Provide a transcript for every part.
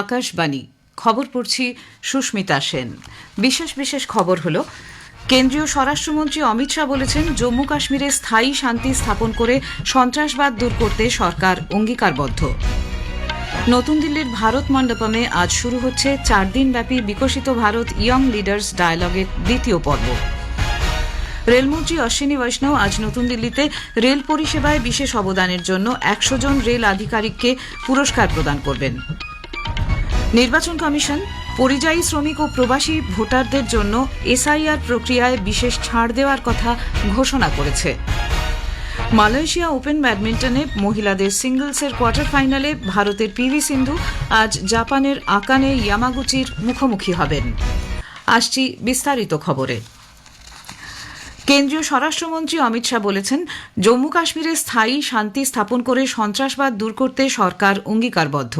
আকাশবাণী। খবর পড়ছি সুস্মিতা সেন। বিশেষ বিশেষ খবর হলো, কেন্দ্রীয় স্বরাষ্ট্রমন্ত্রী অমিত শাহ বলেছেন, জম্মু কাশ্মীরে স্থায়ী শান্তি স্থাপন করে সন্ত্রাসবাদ দূর করতে সরকার অঙ্গীকারবদ্ধ। নতুন দিল্লির ভারত মণ্ডপমে আজ শুরু হচ্ছে চার দিনব্যাপী বিকশিত ভারত ইয়ং লিডার্স ডায়ালগের দ্বিতীয় পর্ব। রেলমন্ত্রী অশ্বিনী বৈষ্ণব আজ নতুন দিল্লিতে রেল পরিষেবায় বিশেষ অবদানের জন্য একশো জন রেল আধিকারিককে পুরস্কার প্রদান করবেন। নির্বাচন কমিশন, পরিযায়ী শ্রমিক ও প্রবাসী ভোটারদের জন্য এসআইআর প্রক্রিয়ায় বিশেষ ছাড় দেওয়ার কথা ঘোষণা করেছে। মালয়েশিয়া ওপেন ব্যাডমিন্টনে মহিলাদের সিঙ্গলসের কোয়ার্টার ফাইনালে ভারতের পিভি সিন্ধু আজ জাপানের আকানে ইয়ামাগুচির মুখোমুখি হবেন। আসছি বিস্তারিত খবরে। কেন্দ্রীয় স্বরাষ্ট্রমন্ত্রী অমিত শাহ বলেছেন, জম্মু কাশ্মীরে স্থায়ী শান্তি স্থাপন করে সন্ত্রাসবাদ দূর করতে সরকার অঙ্গীকারবদ্ধ।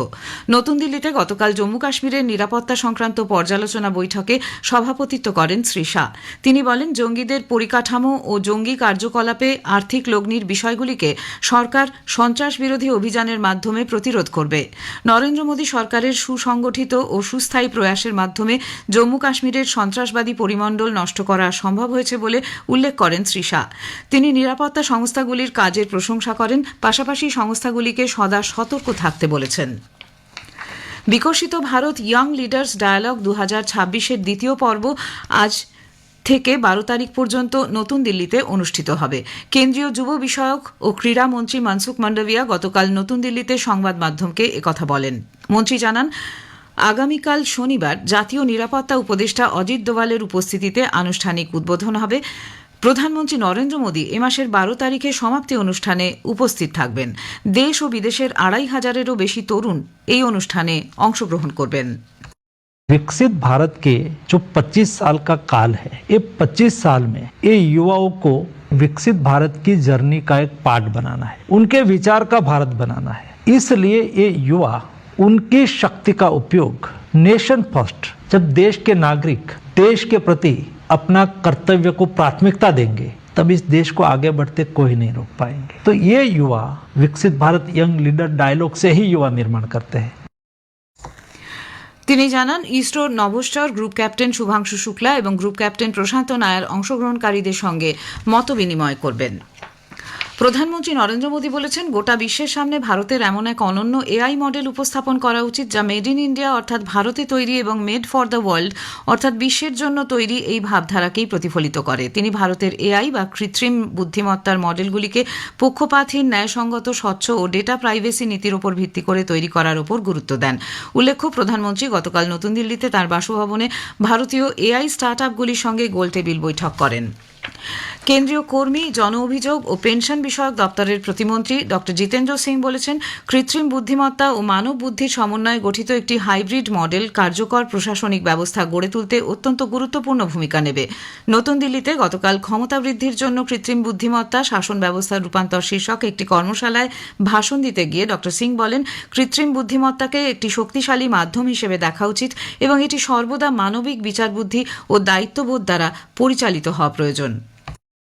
নতুন দিল্লিতে গতকাল জম্মু কাশ্মীরের নিরাপত্তা সংক্রান্ত পর্যালোচনা বৈঠকে সভাপতিত্ব করেন শ্রী শাহ। তিনি বলেন, জঙ্গিদের পরিকাঠামো ও জঙ্গি কার্যকলাপে আর্থিক লগ্নির বিষয়গুলিকে সরকার সন্ত্রাস বিরোধী অভিযানের মাধ্যমে প্রতিরোধ করবে। নরেন্দ্র মোদী সরকারের সুসংগঠিত ও সুস্থায়ী প্রয়াসের মাধ্যমে জম্মু কাশ্মীরের সন্ত্রাসবাদী পরিমণ্ডল নষ্ট করা সম্ভব হয়েছে বলে উল্লেখ করেন শ্রী শাহ তিনি নিরাপত্তা সংস্থাগুলির কাজের প্রশংসা করেন, পাশাপাশি সংস্থাগুলিকে সদা সতর্ক থাকতে বলেছেন। বিকশিত ভারত ইয়ং লিডার্স ডায়ালগ দু হাজার ছাব্বিশের দ্বিতীয় পর্ব আজ থেকে বারো তারিখ পর্যন্ত নতুন দিল্লিতে অনুষ্ঠিত হবে। কেন্দ্রীয় যুব বিষয়ক ও ক্রীড়া মন্ত্রী মনসুখ মান্ডভিয়া গতকাল নতুন দিল্লিতে সংবাদ মাধ্যমকে একথা বলেন। মন্ত্রী জানান, আগামীকাল শনিবার জাতীয় নিরাপত্তা উপদেষ্টা অজিত দোভালের উপস্থিতিতে আনুষ্ঠানিক উদ্বোধন হবে। প্রধানমন্ত্রী নরেন্দ্র মোদী এ মাসের বারো তারিখে সমাপ্তি অনুষ্ঠানে উপস্থিত থাকবেন দেশ ও বিদেশের আড়াই হাজারেরও বেশি তরুণ এই অনুষ্ঠানে অংশগ্রহণ করবেন विकसित भारत के जो 25 साल का काल है ये 25 साल में ये युवाओं को विकसित भारत की जर्नी का एक पार्ट बनाना है उनके विचार का भारत बनाना है इसलिए ये युवा उनकी शक्ति का उपयोग नेशन फर्स्ट जब देश के नागरिक देश के प्रति अपना कर्तव्य को प्राथमिकता देंगे तब इस देश को आगे बढ़ते कोई नहीं रोक पाएंगे तो ये युवा विकसित भारत यंग लीडर डायलॉग से ही युवा निर्माण करते हैं তিনি জানান ইসরোর নভোস্টার গ্রুপ ক্যাপ্টেন শুভাংশু শুক্লা এবং গ্রুপ ক্যাপ্টেন প্রশান্ত নায়ার অংশগ্রহণকারীদের সঙ্গে মত বিনিময় করবেন প্রধানমন্ত্রী নরেন্দ্র মোদী বলেছেন, গোটা বিশ্বের সামনে ভারতের এমন এক অনন্য এআই মডেল উপস্থাপন করা উচিত যা মেড ইন ইন্ডিয়া অর্থাৎ ভারতে তৈরি এবং মেড ফর দ্য ওয়ার্ল্ড অর্থাৎ বিশ্বের জন্য তৈরি এই ভাবধারাকেই প্রতিফলিত করে। তিনি ভারতের এআই বা কৃত্রিম বুদ্ধিমত্তার মডেলগুলিকে পক্ষপাতহীন, ন্যায়সঙ্গত, স্বচ্ছ ও ডেটা প্রাইভেসি নীতির উপর ভিত্তি করে তৈরি করার উপর গুরুত্ব দেন। উল্লেখ্য, প্রধানমন্ত্রী গতকাল নতুন দিল্লিতে তার বাসভবনে ভারতীয় এআই স্টার্ট আপগুলির সঙ্গে গোলটেবিল বৈঠক করেন। কেন্দ্রীয় কর্মী, জন অভিযোগ ও পেনশন বিষয়ক দপ্তরের প্রতিমন্ত্রী ড জিতেন্দ্র সিং বলেছেন, কৃত্রিম বুদ্ধিমত্তা ও মানব বুদ্ধির সমন্বয়ে গঠিত একটি হাইব্রিড মডেল কার্যকর প্রশাসনিক ব্যবস্থা গড়ে তুলতে অত্যন্ত গুরুত্বপূর্ণ ভূমিকা নেবে। নতুন দিল্লিতে গতকাল ক্ষমতা বৃদ্ধির জন্য কৃত্রিম বুদ্ধিমত্তা শাসন ব্যবস্থার রূপান্তর শীর্ষক একটি কর্মশালায় ভাষণ দিতে গিয়ে ড সিং বলেন, কৃত্রিম বুদ্ধিমত্তাকে একটি শক্তিশালী মাধ্যম হিসেবে দেখা উচিত এবং এটি সর্বদা মানবিক বিচারবুদ্ধি ও দায়িত্ববোধ দ্বারা পরিচালিত হওয়া প্রয়োজন।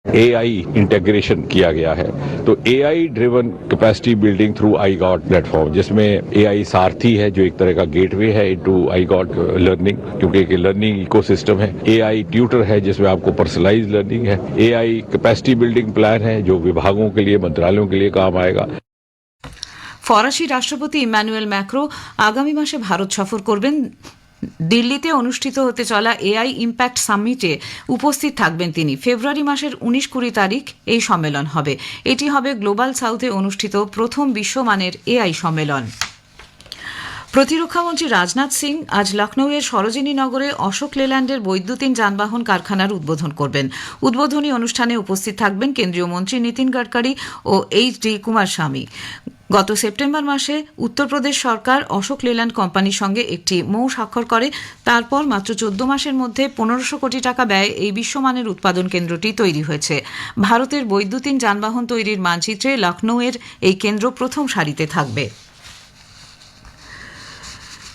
एआई इंटीग्रेशन किया गया है तो AI driven capacity building through iGOT platform जिसमें एआई सारथी है जो एक तरह का गेटवे है इनटू आई गॉड लर्निंग क्योंकि एक लर्निंग इकोसिस्टम है एआई ट्यूटर है जिसमें आपको पर्सनलाइज लर्निंग है एआई कैपेसिटी बिल्डिंग प्लान है जो विभागों के लिए मंत्रालयों के लिए काम आएगा ফরাসি রাষ্ট্রপতি ইম্যানুয়েল ম্যাক্রো আগামী মাসে ভারত সফর করবেন দিল্লিতে অনুষ্ঠিত হতে চলা এআই ইম্প্যাক্ট সামিটে উপস্থিত থাকবেন তিনি। ফেব্রুয়ারি মাসের উনিশ কুড়ি তারিখ এই সম্মেলন হবে। এটি হবে গ্লোবাল সাউথে অনুষ্ঠিত প্রথম বিশ্বমানের এআই সম্মেলন। প্রতিরক্ষামন্ত্রী রাজনাথ সিং আজ লখনৌয়ের সরোজিনী নগরে অশোক লেল্যান্ডের বৈদ্যুতিন যানবাহন কারখানার উদ্বোধন করবেন। উদ্বোধনী অনুষ্ঠানে উপস্থিত থাকবেন কেন্দ্রীয় মন্ত্রী নীতিন গডকরি ও এইচ ডি কুমার স্বামী গত সেপ্টেম্বর মাসে উত্তরপ্রদেশ সরকার অশোক লেল্যান্ড কোম্পানির সঙ্গে একটি মৌ স্বাক্ষর করে। তারপর মাত্র চোদ্দ মাসের মধ্যে পনেরোশো কোটি টাকা ব্যয় এই বিশ্বমানের উৎপাদন কেন্দ্রটি তৈরি হয়েছে। ভারতের বৈদ্যুতিন যানবাহন তৈরির মানচিত্রে লখনৌয়ের এই কেন্দ্র প্রথম সারিতে থাকবে।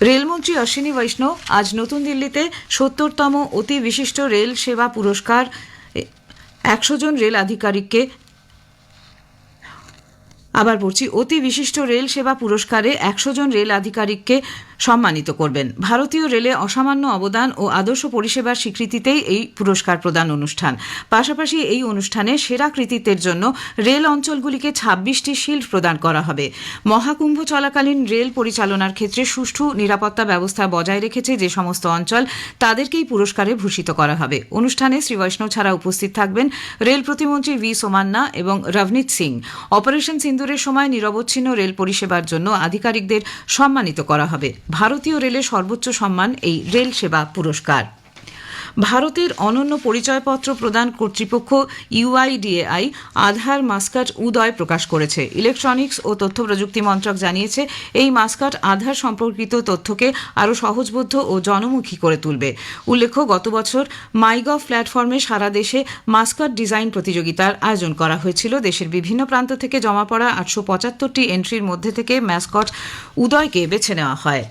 রেলমন্ত্রী অশ্বিনী বৈষ্ণব আজ নতুন দিল্লিতে সত্তরতম অতি বিশিষ্ট রেল সেবা পুরস্কার একশো জন রেল আধিকারিককে। আবার পড়ছি অতি বিশিষ্ট রেল সেবা পুরস্কারে একশো জন রেল আধিকারিককে সম্মানিত করবেন। ভারতীয় রেলে অসামান্য অবদান ও আদর্শ পরিষেবার স্বীকৃতিতেই এই পুরস্কার প্রদান অনুষ্ঠান। পাশাপাশি এই অনুষ্ঠানে সেরা কৃতিত্বের জন্য রেল অঞ্চলগুলিকে ছাব্বিশটি শিল্ড প্রদান করা হবে। মহাকুম্ভ চলাকালীন রেল পরিচালনার ক্ষেত্রে সুষ্ঠু নিরাপত্তা ব্যবস্থা বজায় রেখেছে যে সমস্ত অঞ্চল, তাদেরকেই পুরস্কারে ভূষিত করা হবে। অনুষ্ঠানে শ্রী বৈষ্ণব ছাড়া উপস্থিত থাকবেন রেল প্রতিমন্ত্রী ভি সোমান্না এবং রভনীত সিং। অপারেশন সিন্দুরের সময় নিরবচ্ছিন্ন রেল পরিষেবার জন্য আধিকারিকদের সম্মানিত করা হবে। ভারতীয় রেলের সর্বোচ্চ সম্মান এই রেল সেবা পুরস্কার। ভারতের অনন্য পরিচয়পত্র প্রদান কর্তৃপক্ষ ইউআইডিএআই আধার মাস্কাট উদয় প্রকাশ করেছে। ইলেকট্রনিক্স ও তথ্য প্রযুক্তি মন্ত্রক জানিয়েছে, এই মাস্কাট আধার সম্পর্কিত তথ্যকে আরও সহজবোধ্য ও জনমুখী করে তুলবে। উল্লেখ্য, গত বছর মাইগভ প্ল্যাটফর্মে সারা দেশে মাস্কাট ডিজাইন প্রতিযোগিতার আয়োজন করা হয়েছিল। দেশের বিভিন্ন প্রান্ত থেকে জমা পড়া আটশো পঁচাত্তরটি এন্ট্রির মধ্যে থেকে ম্যাসকট উদয়কে বেছে নেওয়া হয়।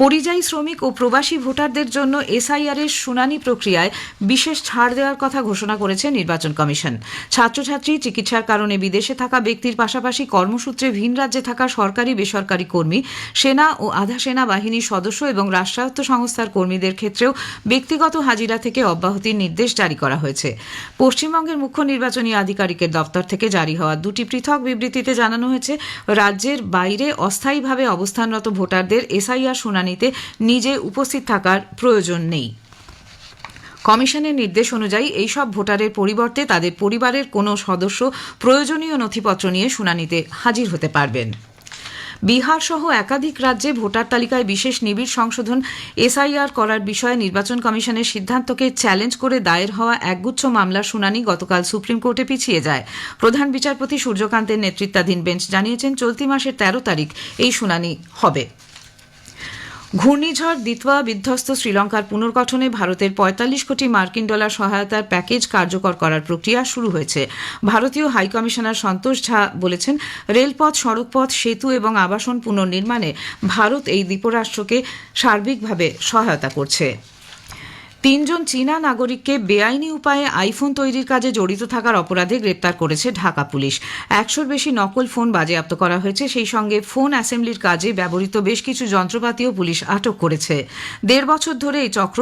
পরিযায়ী শ্রমিক ও প্রবাসী ভোটারদের জন্য এসআইআর এর শুনানি প্রক্রিয়ায় বিশেষ ছাড় দেওয়ার কথা ঘোষণা করেছে নির্বাচন কমিশন। ছাত্রছাত্রী চিকিৎসার কারণে বিদেশে থাকা ব্যক্তির পাশাপাশি কর্মসূত্রে ভিন রাজ্যে থাকা সরকারি, বেসরকারি কর্মী, সেনা ও আধা সেনা বাহিনীর সদস্য এবং রাষ্ট্রায়ত্ত সংস্থার কর্মীদের ক্ষেত্রেও ব্যক্তিগত হাজিরা থেকে অব্যাহতির নির্দেশ জারি করা হয়েছে। পশ্চিমবঙ্গের মুখ্য নির্বাচনী আধিকারিকের দপ্তর থেকে জারি হওয়া দুটি পৃথক বিবৃতিতে জানানো হয়েছে, রাজ্যের বাইরে অস্থায়ীভাবে অবস্থানরত ভোটারদের এসআইআর শুনানিতে নিজে উপস্থিত থাকার প্রয়োজন নেই। কমিশনের নির্দেশ অনুযায়ী এইসব ভোটারের পরিবর্তে তাদের পরিবারের কোনো সদস্য প্রয়োজনীয় নথিপত্র নিয়ে শুনানিতে হাজির হতে পারবেন। বিহার সহ একাধিক রাজ্যে ভোটার তালিকায় বিশেষ নিবিড় সংশোধন এসআইআর করার বিষয়ে নির্বাচন কমিশনের সিদ্ধান্তকে চ্যালেঞ্জ করে দায়ের হওয়া একগুচ্ছ মামলার শুনানি গতকাল সুপ্রিম কোর্টে পিছিয়ে যায়। প্রধান বিচারপতি সূর্যকান্তের নেতৃত্বাধীন বেঞ্চ জানিয়েছেন, চলতি মাসের তেরো তারিখ এই শুনানি হবে। ঘূর্ণিঝড় দ্বিতীয় বিধ্বস্ত শ্রীলঙ্কার পুনর্গঠনে ভারতের পঁয়তাল্লিশ কোটি মার্কিন ডলার সহায়তার প্যাকেজ কার্যকর করার প্রক্রিয়া শুরু হয়েছে। ভারতীয় হাইকমিশনার সন্তোষ ঝা বলেছেন, রেলপথ, সড়কপথ, সেতু এবং আবাসন পুনর্নির্মাণে ভারত এই দ্বীপরাষ্ট্রকে সার্বিকভাবে সহায়তা করছে। তিনজন চীনা নাগরিককে বেআইনি উপায়ে আইফোন তৈরির কাজে জড়িত থাকার অপরাধে গ্রেপ্তার করেছে ঢাকা পুলিশ। একশোর বেশি নকল ফোন বাজেয়াপ্ত করা হয়েছে। সেই সঙ্গে ফোন অ্যাসেম্বলির কাজে ব্যবহৃত বেশ কিছু যন্ত্রপাতিও পুলিশ আটক করেছে। দেড় বছর ধরে এই চক্র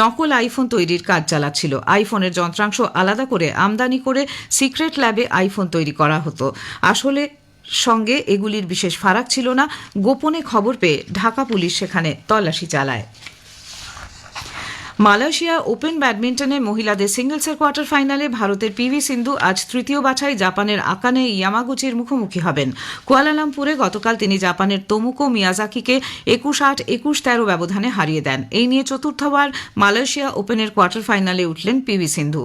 নকল আইফোন তৈরির কাজ চালাচ্ছিল। আইফোনের যন্ত্রাংশ আলাদা করে আমদানি করে সিক্রেট ল্যাবে আইফোন তৈরি করা হতো। আসলে সঙ্গে এগুলির বিশেষ ফারাক ছিল না। গোপনে খবর পেয়ে ঢাকা পুলিশ সেখানে তল্লাশি চালায়। মালয়েশিয়া ওপেন ব্যাডমিন্টনে মহিলাদের সিঙ্গলসের কোয়ার্টার ফাইনালে ভারতের পিভি সিন্ধু আজ তৃতীয় বাছাই জাপানের আকানে ইয়ামাগুচির মুখোমুখি হবেন। কুয়ালালামপুরে গতকাল তিনি জাপানের তোমুকো মিয়াজাকিকে একুশ আট, একুশ তেরো ব্যবধানে হারিয়ে দেন। এই নিয়ে চতুর্থবার মালয়েশিয়া ওপেনের কোয়ার্টার ফাইনালে উঠলেন পিভি সিন্ধু।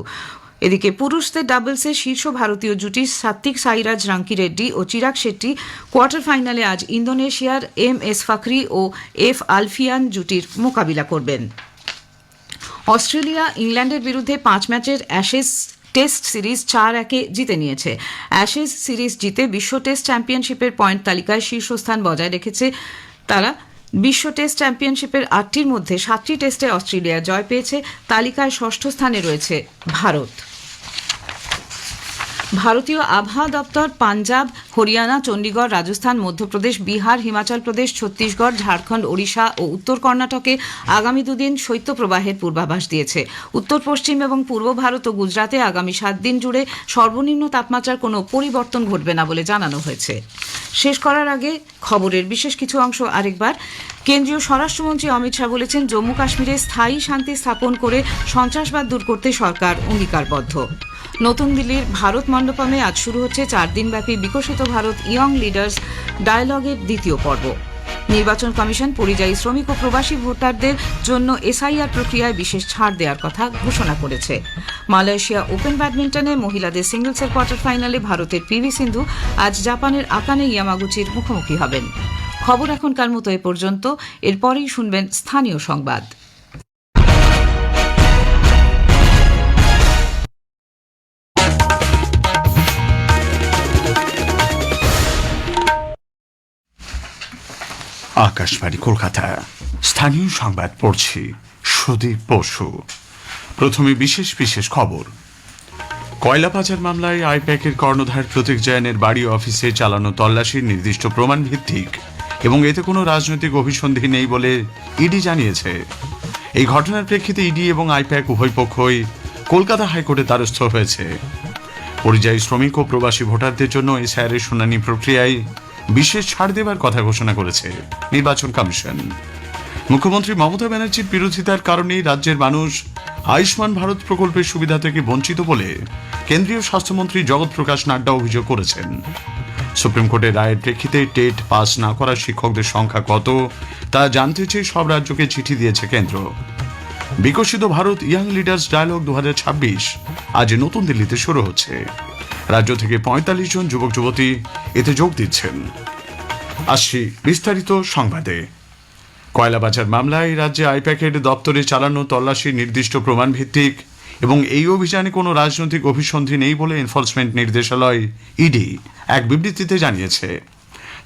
এদিকে পুরুষদের ডাবলসে শীর্ষ ভারতীয় জুটি সাত্বিক সাইরাজ, রাঙ্কি রেড্ডি ও চিরাগ শেট্টি কোয়ার্টার ফাইনালে আজ ইন্দোনেশিয়ার এম এস ফাকরি ও এফ আলফিয়ান জুটির মোকাবিলা করবেন। অস্ট্রেলিয়া ইংল্যান্ডের বিরুদ্ধে পাঁচ ম্যাচের অ্যাশেস টেস্ট সিরিজ চার একে জিতে নিয়েছে। অ্যাশেস সিরিজ জিতে বিশ্ব টেস্ট চ্যাম্পিয়নশিপের পয়েন্ট তালিকায় শীর্ষস্থান বজায় রেখেছে তারা। বিশ্ব টেস্ট চ্যাম্পিয়নশিপের আটটির মধ্যে সাতটি টেস্টে অস্ট্রেলিয়া জয় পেয়েছে, তালিকায় ষষ্ঠ স্থানে রয়েছে ভারত। ভারতীয় আবহাওয়া দপ্তর, পাঞ্জাব, হরিয়ানা চণ্ডীগড় রাজস্থান, মধ্যপ্রদেশ, বিহার, হিমাচল প্রদেশ, ছত্তিশগড়, ঝাড়খণ্ড, ওড়িশা ও উত্তর কর্ণাটকে আগামী দুদিন শৈত্যপ্রবাহের পূর্বাভাস দিয়েছে। উত্তর, পশ্চিম এবং পূর্ব ভারত ও গুজরাতে আগামী সাত দিন জুড়ে সর্বনিম্ন তাপমাত্রার কোনো পরিবর্তন ঘটবে না বলে জানানো হয়েছে। শেষ করার আগে খবরের বিশেষ কিছু অংশ আরেকবার। কেন্দ্রীয় স্বরাষ্ট্রমন্ত্রী অমিত শাহ বলেছেন, জম্মু কাশ্মীরে স্থায়ী শান্তি স্থাপন করে সন্ত্রাসবাদ দূর করতে সরকার অঙ্গীকারবদ্ধ। নতুন দিল্লির ভারত মণ্ডপমে আজ শুরু হচ্ছে চার দিনব্যাপী বিকশিত ভারত ইয়ং লিডার্স ডায়ালগের দ্বিতীয় পর্ব। নির্বাচন কমিশন পরিযায়ী শ্রমিক ও প্রবাসী ভোটারদের জন্য এসআইআর প্রক্রিয়ায় বিশেষ ছাড় দেওয়ার কথা ঘোষণা করেছে। মালয়েশিয়া ওপেন ব্যাডমিন্টনে মহিলাদের সিঙ্গলসের কোয়ার্টার ফাইনালে ভারতের পিভি সিন্ধু আজ জাপানের আকানে ইয়ামাগুচির মুখোমুখি হবেন। খবর এখনকার মতো এ পর্যন্ত। এরপরেই শুনবেন স্থানীয় সংবাদ। আকাশবাণী কলকাতা স্থানীয় সংবাদ পড়ছি সুদীপ বসু। প্রথমে বিশেষ বিশেষ খবর। কয়লা পাচার মামলায় আইপ্যাকের কর্ণধার প্রতীক জয়নের বাড়ি অফিসে চালানো তল্লাশির নির্দিষ্ট প্রমাণ ভিত্তিক এবং এতে কোনো রাজনৈতিক অভিসন্ধি নেই বলে ইডি জানিয়েছে। এই ঘটনার প্রেক্ষিতে ইডি এবং আইপ্যাক উভয় পক্ষই কলকাতা হাইকোর্টে দ্বারস্থ হয়েছে। পরিযায়ী শ্রমিক ও প্রবাসী ভোটারদের জন্য এসআইআর শুনানি প্রক্রিয়ায় বিশেষ ছাড় দেবার কথা ঘোষণা করেছে নির্বাচন কমিশন। মুখ্যমন্ত্রী মমতা ব্যানার্জির বিরোধিতার কারণেই রাজ্যের মানুষ আয়ুষ্মান ভারত প্রকল্পের সুবিধা থেকে বঞ্চিত বলে কেন্দ্রীয় স্বাস্থ্যমন্ত্রী জগৎ প্রকাশ নাড্ডা অভিযোগ করেছেন। সুপ্রিম কোর্টের রায়ের প্রেক্ষিতে টেট পাস না করা শিক্ষকদের সংখ্যা কত তা জানতে চেয়ে সব রাজ্যকে চিঠি দিয়েছে কেন্দ্র। বিকশিত ভারত ইয়াং লিডার্স ডায়ালগ দু হাজার ছাব্বিশ আজ নতুন দিল্লিতে শুরু হচ্ছে। রাজ্য থেকে পঁয়তাল্লিশ জন যুবক যুবতী এতে যোগ দিচ্ছেন। আসছি বিস্তারিত সংবাদে। কয়লাবাজার মামলায় রাজ্যে আইপ্যাকের দপ্তরে চালানো তল্লাশি নির্দিষ্ট প্রমাণ ভিত্তিক এবং এই অভিযানে কোনো রাজনৈতিক অভিসন্ধি নেই বলে এনফোর্সমেন্ট নির্দেশালয় ইডি এক বিবৃতিতে জানিয়েছে।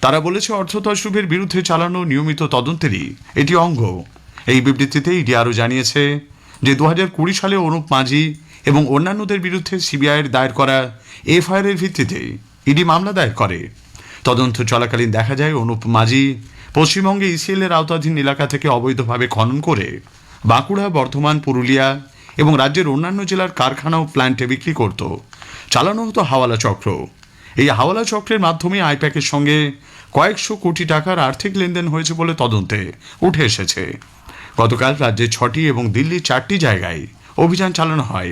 তারা বলেছে, অর্থ বিরুদ্ধে চালানো নিয়মিত তদন্তেরই এটি অঙ্গ। এই বিবৃতিতে ইডি আরও জানিয়েছে যে দু কুড়ি সালে অনুপ মাঝি এবং অন্যান্যদের বিরুদ্ধে সিবিআইয়ের দায়ের করা এফআইআর এর ভিত্তিতে ইডি মামলা দায়ের করে। তদন্ত চলাকালীন দেখা যায়, অনুপ মাঝি পশ্চিমবঙ্গে ইসিএল এর আওতাধীন এলাকা থেকে অবৈধভাবে খনন করে বাঁকুড়া, বর্ধমান, পুরুলিয়া এবং রাজ্যের অন্যান্য জেলার কারখানা ও প্ল্যান্টে বিক্রি করত। চালানো হতো হাওয়ালা চক্র। এই হাওয়ালা চক্রের মাধ্যমে আইপ্যাকের সঙ্গে কয়েকশো কোটি টাকার আর্থিক লেনদেন হয়েছে বলে তদন্তে উঠে এসেছে। গতকাল রাজ্যের ছটি এবং দিল্লির চারটি জায়গায় অভিযান চালানো হয়।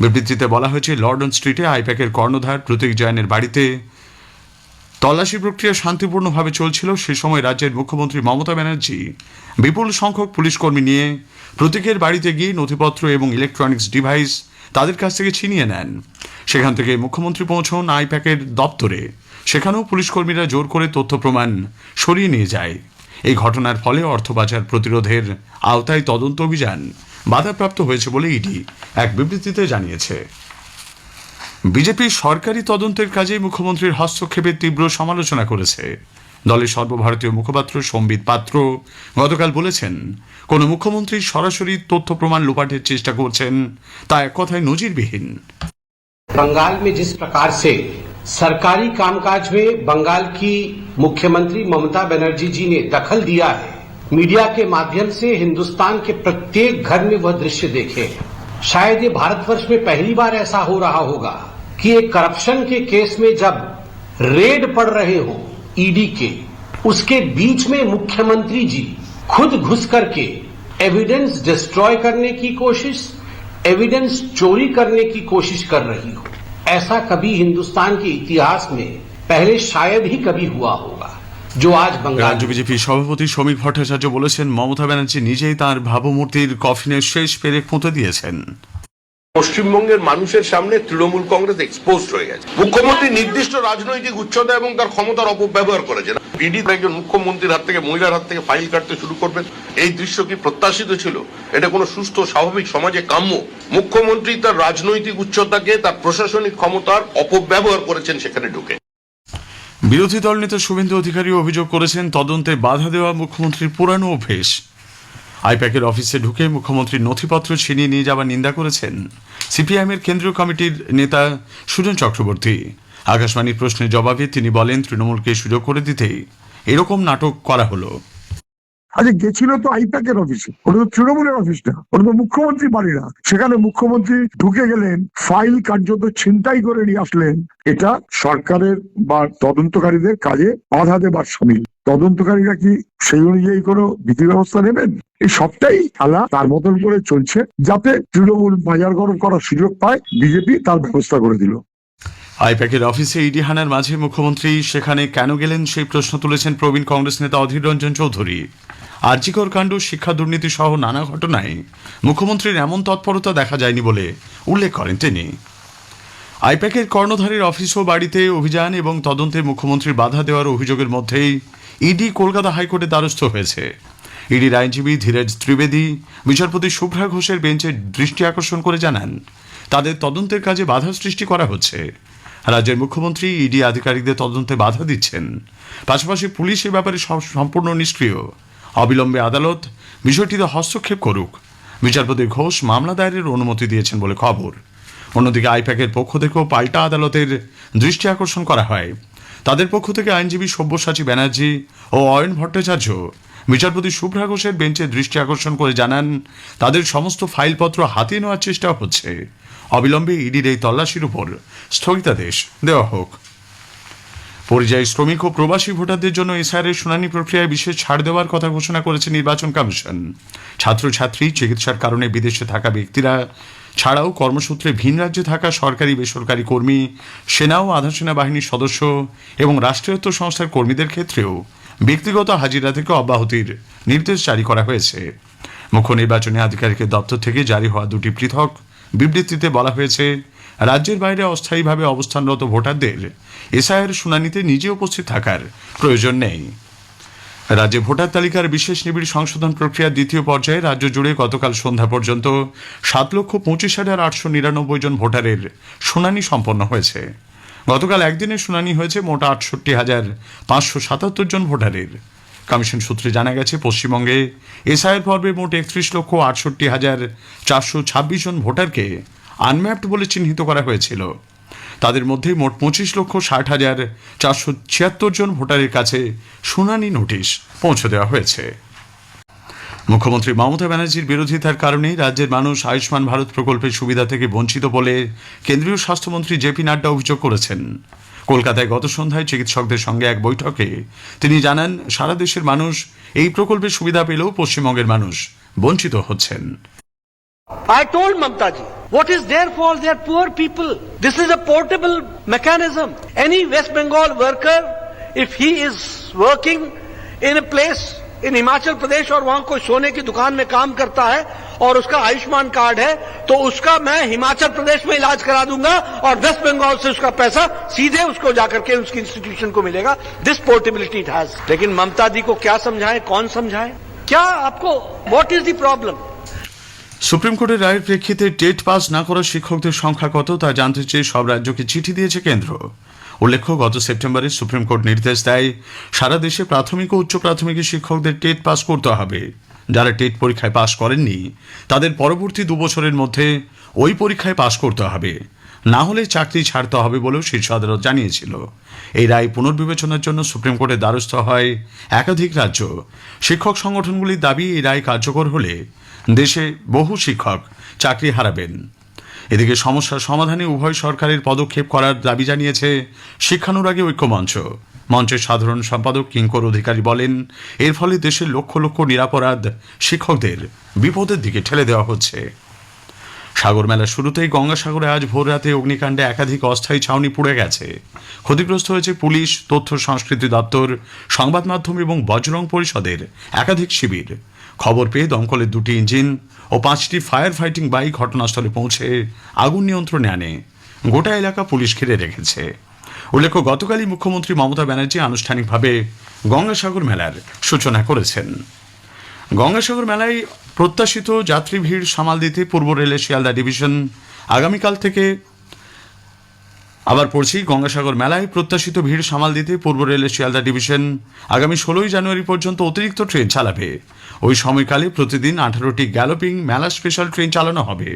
বিবৃতিতে বলা হয়েছে, লর্ডন স্ট্রিটে আইপ্যাকের কর্ণধার প্রতীক জয়নের বাড়িতে তল্লাশি প্রক্রিয়া শান্তিপূর্ণভাবে চলছিল। সে সময় রাজ্যের মুখ্যমন্ত্রী মমতা ব্যানার্জি বিপুল সংখ্যক পুলিশ কর্মী নিয়ে প্রতীকের বাড়িতে গিয়ে নথিপত্র এবং ইলেকট্রনিক্স ডিভাইস তাদের কাছ থেকে ছিনিয়ে নেন। সেখান থেকে মুখ্যমন্ত্রী পৌঁছন আইপ্যাকের দপ্তরে। সেখানেও পুলিশ কর্মীরা জোর করে তথ্য প্রমাণ সরিয়ে নিয়ে যায়। এই ঘটনার ফলে অর্থবাজার প্রতিরোধের আওতায় তদন্ত অভিযান বাধাপ্রাপ্ত হয়েছে বলে ইডি এক বিবৃতিতে জানিয়েছে বিজেপি সরকারি তদন্তের কাজে মুখ্যমন্ত্রীর হস্তক্ষেপের তীব্র সমালোচনা করেছে দলের সর্বভারতীয় মুখপাত্র সম্বিত পাত্র গতকাল বলেছেন কোন মুখ্যমন্ত্রী সরাসরি তথ্য প্রমাণ লোপাটের চেষ্টা করছেন তা এক কথায় নজিরবিহীন बंगाल में जिस प्रकार से सरकारी कामकाज में बंगाल की मुख्यमंत्री ममता बनर्जी जी ने दखल दिया है मीडिया के माध्यम से हिंदुस्तान के प्रत्येक घर में वह दृश्य देखे। शायद ये भारतवर्ष में पहली बार ऐसा हो रहा होगा कि एक करप्शन के केस में जब रेड पड़ रहे हो ईडी के, उसके बीच में मुख्यमंत्री जी खुद घुस करके एविडेंस डिस्ट्रॉय करने की कोशिश एविडेंस चोरी करने की कोशिश कर रही हो। ऐसा कभी हिंदुस्तान के इतिहास में पहले शायद ही कभी हुआ बंगाल রাজ্য বিজেপি সভাপতি শ্রমিক ভট্টাচার্য বলেছেন মমতা ব্যানার্জি নিজেই তার ভাবমূর্তির কফিনের শেষ পেরেক পুঁতে দিয়েছেন। পশ্চিমবঙ্গের মানুষের সামনে তৃণমূল কংগ্রেস এক্সপোজ হয়ে গেছে। মুখ্যমন্ত্রী নির্দিষ্ট রাজনৈতিক উচ্চতা এবং তার ক্ষমতার অপব্যবহার করেছেন। ইডি একজন মুখ্যমন্ত্রীর হাত থেকে মহিলার হাত থেকে ফাইল কাটতে শুরু করবেন এই দৃশ্য কি প্রত্যাশিত ছিল? এটা কোনো সুস্থ স্বাভাবিক সমাজে কাম্য? মুখ্যমন্ত্রী তার রাজনৈতিক উচ্চতাকে তার প্রশাসনিক ক্ষমতার অপব্যবহার করেছেন সেখানে ঢুকে। বিরোধী দল নেতা শুভেন্দু অধিকারী অভিযোগ করেছেন তদন্তে বাধা দেওয়া মুখ্যমন্ত্রীর পুরানো অভ্যেস। আইপ্যাকের অফিসে ঢুকে মুখ্যমন্ত্রীর নথিপত্র ছিনিয়ে নিয়ে যাওয়ার নিন্দা করেছেন। সিপিআইএমের কেন্দ্রীয় কমিটির নেতা সুজন চক্রবর্তী। আকাশবাণীর প্রশ্নের জবাবে তিনি বলেন, তৃণমূলকে সুযোগ করে দিতেই এরকম নাটক করা হলো। আরে গেছিল তো আইপ্যাকের অফিসে ওটা তো তৃণমূলের অফিস না। ওটা তো মুখ্যমন্ত্রী বাড়ি না। সেখানে মুখ্যমন্ত্রী ঢুকে গেলেন ফাইল কার্যত ছিনতাই করে নিয়ে আসলেন। এটা সরকারের বা তদন্তকারীদের কাজে বাধা দেবার সামিল। তদন্তকারীরা কি সেই অনুযায়ী কোনো বিধি ব্যবস্থা নেবেন? এই সবটাই খেলা তার মতন করে চলছে, যাতে তৃণমূল বাজার গরম করার সুযোগ পায়, বিজেপি তার ব্যবস্থা করে দিল। আইপ্যাকের অফিসে ইডি হানার মাঝে মুখ্যমন্ত্রী সেখানে কেন গেলেন সেই প্রশ্ন তুলেছেন প্রবীণ কংগ্রেস নেতা অধীর রঞ্জন চৌধুরী। আর্জিকর কাণ্ড, শিক্ষা দুর্নীতি সহ নানা ঘটনায় মুখ্যমন্ত্রীর এমন তৎপরতা দেখা যায়নি বলে উল্লেখ করেন তিনি। আইপ্যাকের কর্ণধারের অফিস ও বাড়িতে অভিযান এবং তদন্তে মুখ্যমন্ত্রীর বাধা দেওয়ার অভিযোগের মধ্যেই ইডি কলকাতা হাইকোর্টে দ্বারস্থ হয়েছে। ইডির আইনজীবী ধীরজ ত্রিবেদী, বিচারপতি শুভ্রা ঘোষের বেঞ্চে দৃষ্টি আকর্ষণ করে জানান, তাদের তদন্তের কাজে বাধা সৃষ্টি করা হচ্ছে। রাজ্যের মুখ্যমন্ত্রী ইডি আধিকারিকদের তদন্তে বাধা দিচ্ছেন। পাশাপাশি পুলিশ এ ব্যাপারে সম্পূর্ণ নিষ্ক্রিয়। অবিলম্বে আদালত বিষয়টিতে হস্তক্ষেপ করুক। বিচারপতি ঘোষ মামলা দায়েরের অনুমতি দিয়েছেন বলে খবর। অন্যদিকে আইপ্যাকের পক্ষ থেকেও পাল্টা আদালতের দৃষ্টি আকর্ষণ করা হয়। তাদের পক্ষ থেকে আইনজীবী সব্যসাচী ব্যানার্জি ও অয়ন ভট্টাচার্য বিচারপতি শুভ্রা ঘোষের বেঞ্চে দৃষ্টি আকর্ষণ করে জানান, তাদের সমস্ত ফাইলপত্র হাতিয়ে নেওয়ার চেষ্টা হচ্ছে। অবিলম্বে ইডির এই তল্লাশির উপর স্থগিতাদেশ দেওয়া হোক। পরিযায়ী শ্রমিক ও প্রবাসী ভোটারদের জন্য এসআইআর শুনানি প্রক্রিয়ায় বিশেষ ছাড় দেওয়ার কথা ঘোষণা করেছে নির্বাচন কমিশন। ছাত্রছাত্রী চিকিৎসার কারণে বিদেশে থাকা ব্যক্তিরা ছাড়াও কর্মসূত্রে ভিন রাজ্যে থাকা সরকারি, বেসরকারি কর্মী, সেনা ও আধা সেনা বাহিনীর সদস্য এবং রাষ্ট্রায়ত্ত সংস্থার কর্মীদের ক্ষেত্রেও ব্যক্তিগত হাজিরা থেকে অব্যাহতির নির্দেশ জারি করা হয়েছে। মুখ্য নির্বাচনী আধিকারিকের দপ্তর থেকে জারি হওয়া দুটি পৃথক বিবৃতিতে বলা হয়েছে রাজ্যের বাইরে অস্থায়ীভাবে অবস্থানরত ভোটারদের এসআইয়ের শুনানিতে নিজে উপস্থিত থাকার প্রয়োজন নেই। রাজ্যে ভোটার তালিকার বিশেষ নিবিড় সংশোধন প্রক্রিয়ার দ্বিতীয় পর্যায়ে রাজ্য জুড়ে গতকাল সন্ধ্যা পর্যন্ত সাত লক্ষ পঁচিশ হাজার আটশো নিরানব্বই জন ভোটারের শুনানি সম্পন্ন হয়েছে। গতকাল একদিনের শুনানি হয়েছে মোট আটষট্টি হাজার পাঁচশো সাতাত্তর জন ভোটারের। কমিশন সূত্রে জানা গেছে, পশ্চিমবঙ্গে এসআইয়ের পর্বে মোট একত্রিশ লক্ষ আটষট্টি হাজার চারশো ছাব্বিশ জন ভোটারকে আনম্যাপড বলে চিহ্নিত করা হয়েছিল। তাদের মধ্যে মোট পঁচিশ লক্ষ ষাট হাজার চারশো ছিয়াত্তর জন ভোটারের কাছে শুনানি নোটিশ পৌঁছে দেওয়া হয়েছে। মুখ্যমন্ত্রী মমতা ব্যানার্জির বিরোধিতার কারণেই রাজ্যের মানুষ আয়ুষ্মান ভারত প্রকল্পের সুবিধা থেকে বঞ্চিত বলে কেন্দ্রীয় স্বাস্থ্যমন্ত্রী জেপি নাড্ডা অভিযোগ করেছেন। কলকাতায় গত সন্ধ্যায় চিকিৎসকদের সঙ্গে এক বৈঠকে তিনি জানান, সারা দেশের মানুষ এই প্রকল্পের সুবিধা পেলেও পশ্চিমবঙ্গের মানুষ বঞ্চিত হচ্ছেন। What is their fault? They are poor people. This is a portable mechanism. Any West Bengal worker, if he is working in a place in Himachal Pradesh और वहाँ कोई सोने की दुकान में काम करता है और उसका आयुष्मान कार्ड है तो उसका मैं हिमाचल प्रदेश में इलाज करा दूँगा और वेस्ट बंगाल से उसका पैसा सीधे उसको जाकर के उसकी इंस्टीट्यूशन को मिलेगा दिस पोर्टेबिलिटी इट हैज़ लेकिन ममता दी को क्या समझाए कौन समझाए क्या आपको what is the problem supreme কোর্টের রায়ের প্রেক্ষিতে টেট পাস না করা শিক্ষকদের সংখ্যা কত তা জানতে চেয়ে সব রাজ্যকে চিঠি দিয়েছে কেন্দ্র। উল্লেখ্য, গত সেপ্টেম্বরে সুপ্রিম কোর্ট নির্দেশ দেয়, সারা দেশে প্রাথমিক ও উচ্চ প্রাথমিক শিক্ষকদের টেট পাস করতে হবে। যারা টেট পরীক্ষায় পাশ করেননি, তাদের পরবর্তী দু বছরের মধ্যে ওই পরীক্ষায় পাশ করতে হবে। না হলে চাকরি ছাড়তে হবে বলেও শীর্ষ আদালত জানিয়েছিল। এই রায় পুনর্বিবেচনার জন্য সুপ্রিম কোর্টের দ্বারস্থ হয় একাধিক রাজ্য। শিক্ষক সংগঠনগুলির দাবি, এই রায় কার্যকর হলে দেশে বহু শিক্ষক চাকরি হারাবেন। এদিকে সমস্যার সমাধানে উভয় সরকারের পদক্ষেপ করার দাবি জানিয়েছে শিক্ষানুরাগী ঐক্যমঞ্চ। মঞ্চের সাধারণ সম্পাদক কিঙ্কর অধিকারী বলেন, এর ফলে দেশের লক্ষ লক্ষ নিরাপরাধ শিক্ষকদের বিপদের দিকে ঠেলে দেওয়া হচ্ছে। সাগর মেলার শুরুতেই গঙ্গাসাগরে আজ ভোর রাতে অগ্নিকাণ্ডে একাধিক অস্থায়ী ছাউনি পুড়ে গেছে। ক্ষতিগ্রস্ত হয়েছে পুলিশ, তথ্য সংস্কৃতি দপ্তর, সংবাদ মাধ্যম এবং বজরং পরিষদের একাধিক শিবির। খবর পেয়ে দমকলের দুটি ইঞ্জিন ও পাঁচটি ফায়ার ফাইটিং বাইক ঘটনাস্থলে পৌঁছে আগুন নিয়ন্ত্রণে আনে। গোটা এলাকা পুলিশ ঘিরে রেখেছে। উল্লেখ্য, গতকালই মুখ্যমন্ত্রী মমতা ব্যানার্জি আনুষ্ঠানিকভাবে গঙ্গাসাগর মেলার সূচনা করেছেন। গঙ্গাসাগর মেলায় প্রত্যাশিত যাত্রী ভিড় সামাল দিতে পূর্ব রেলের শিয়ালদা ডিভিশন আগামীকাল থেকে আবার পড়ছি গঙ্গাসাগর মেলায় প্রত্যাশিত ভিড় সামাল দিতে পূর্ব রেলের শিয়ালদা ডিভিশন আগামী ষোলোই জানুয়ারি পর্যন্ত অতিরিক্ত ট্রেন চালাবে। ওই সময়কালে প্রতিদিন আঠারোটি গ্যালোপিং মেলা স্পেশাল ট্রেন চালানো হবে।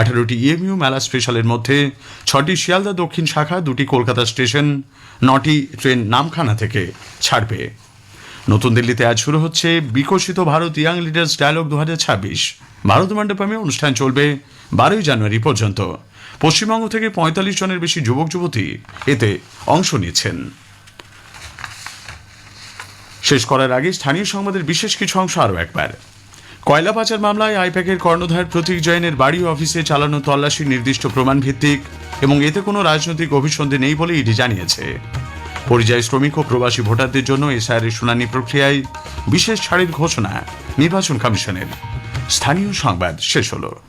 আঠারোটি ইএমইউ মেলা স্পেশালের মধ্যে ছটি শিয়ালদা দক্ষিণ শাখা, দুটি কলকাতা স্টেশন, নটি ট্রেন নামখানা থেকে ছাড়বে। নতুন দিল্লিতে আজ শুরু হচ্ছে বিকশিত ভারত ইয়াং লিডার্স ডায়ালগ দু হাজার ছাব্বিশ। ভারত মণ্ডপমে অনুষ্ঠান চলবে বারোই জানুয়ারি পর্যন্ত। পশ্চিমবঙ্গ থেকে পঁয়তাল্লিশ জনের বেশি যুবক যুবতী এতে অংশ নিচ্ছেন শেষ করার আগে স্থানীয় সংবাদের বিশেষ কিছু অংশ আরও একবার। কয়লা পাচার মামলায় আইপ্যাকের কর্ণধার প্রতীক জৈনের বাড়ি অফিসে চালানো তল্লাশি নির্দিষ্ট প্রমাণ ভিত্তিক এবং এতে কোনো রাজনৈতিক অভিসন্ধি নেই বলে ইডি জানিয়েছে। পরিযায়ী শ্রমিক ও প্রবাসী ভোটারদের জন্য এসআইআর শুনানি প্রক্রিয়ায় বিশেষ ছাড়ের ঘোষণা নির্বাচন কমিশনের। স্থানীয় সংবাদ শেষ হলো।